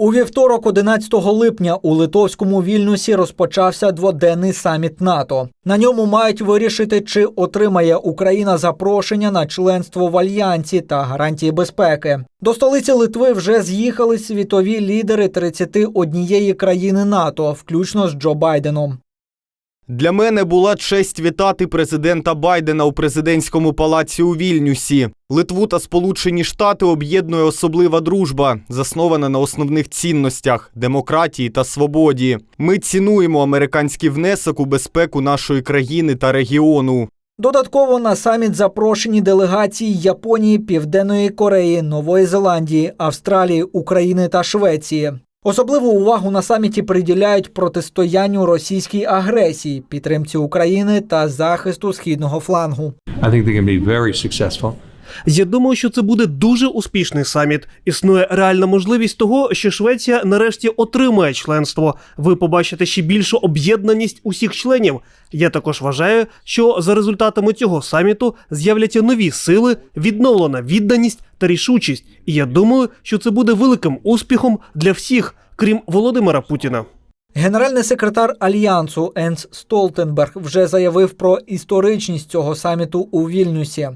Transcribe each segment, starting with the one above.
У вівторок, 11 липня, у литовському Вільнюсі розпочався дводенний саміт НАТО. На ньому мають вирішити, чи отримає Україна запрошення на членство в альянсі та гарантії безпеки. До столиці Литви вже з'їхали світові лідери 31 країни НАТО, включно з Джо Байденом. Для мене була честь вітати президента Байдена у президентському палаці у Вільнюсі. Литву та Сполучені Штати об'єднує особлива дружба, заснована на основних цінностях демократії та свободі. Ми цінуємо американський внесок у безпеку нашої країни та регіону. Додатково на саміт запрошені делегації Японії, Південної Кореї, Нової Зеландії, Австралії, України та Швеції. Особливу увагу на саміті приділяють протистоянню російській агресії, підтримці України та захисту східного флангу. I think. Я думаю, що це буде дуже успішний саміт. Існує реальна можливість того, що Швеція нарешті отримає членство. Ви побачите ще більшу об'єднаність усіх членів. Я також вважаю, що за результатами цього саміту з'являться нові сили, відновлена відданість та рішучість. І я думаю, що це буде великим успіхом для всіх, крім Володимира Путіна. Генеральний секретар альянсу Енс Столтенберг вже заявив про історичність цього саміту у Вільнюсі.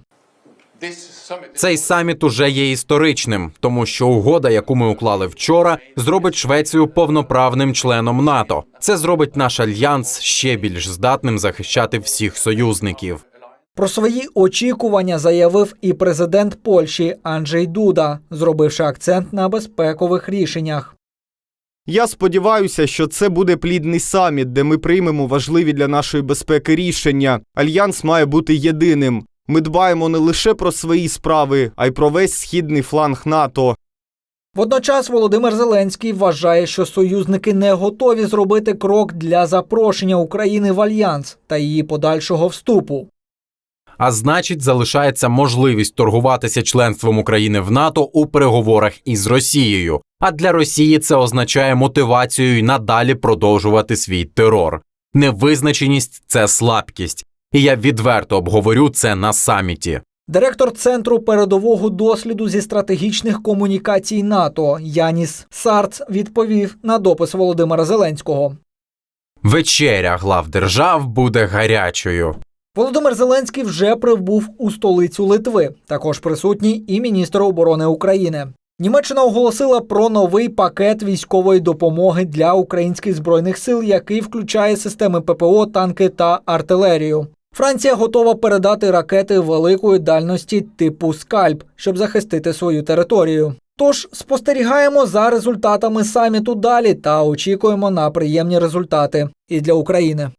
Цей саміт уже є історичним, тому що угода, яку ми уклали вчора, зробить Швецію повноправним членом НАТО. Це зробить наш альянс ще більш здатним захищати всіх союзників. Про свої очікування заявив і президент Польщі Анджей Дуда, зробивши акцент на безпекових рішеннях. Я сподіваюся, що це буде плідний саміт, де ми приймемо важливі для нашої безпеки рішення. Альянс має бути єдиним. Ми дбаємо не лише про свої справи, а й про весь східний фланг НАТО. Водночас Володимир Зеленський вважає, що союзники не готові зробити крок для запрошення України в альянс та її подальшого вступу. А значить, залишається можливість торгуватися членством України в НАТО у переговорах із Росією. А для Росії це означає мотивацію й надалі продовжувати свій терор. Невизначеність це слабкість, і я відверто обговорю це на саміті. Директор центру передового досліду зі стратегічних комунікацій НАТО Яніс Сарц відповів на допис Володимира Зеленського. Вечеря глав держав буде гарячою. Володимир Зеленський вже прибув у столицю Литви. Також присутній і міністр оборони України. Німеччина оголосила про новий пакет військової допомоги для українських збройних сил, який включає системи ППО, танки та артилерію. Франція готова передати ракети великої дальності типу Скальп, щоб захистити свою територію. Тож спостерігаємо за результатами саміту далі та очікуємо на приємні результати і для України.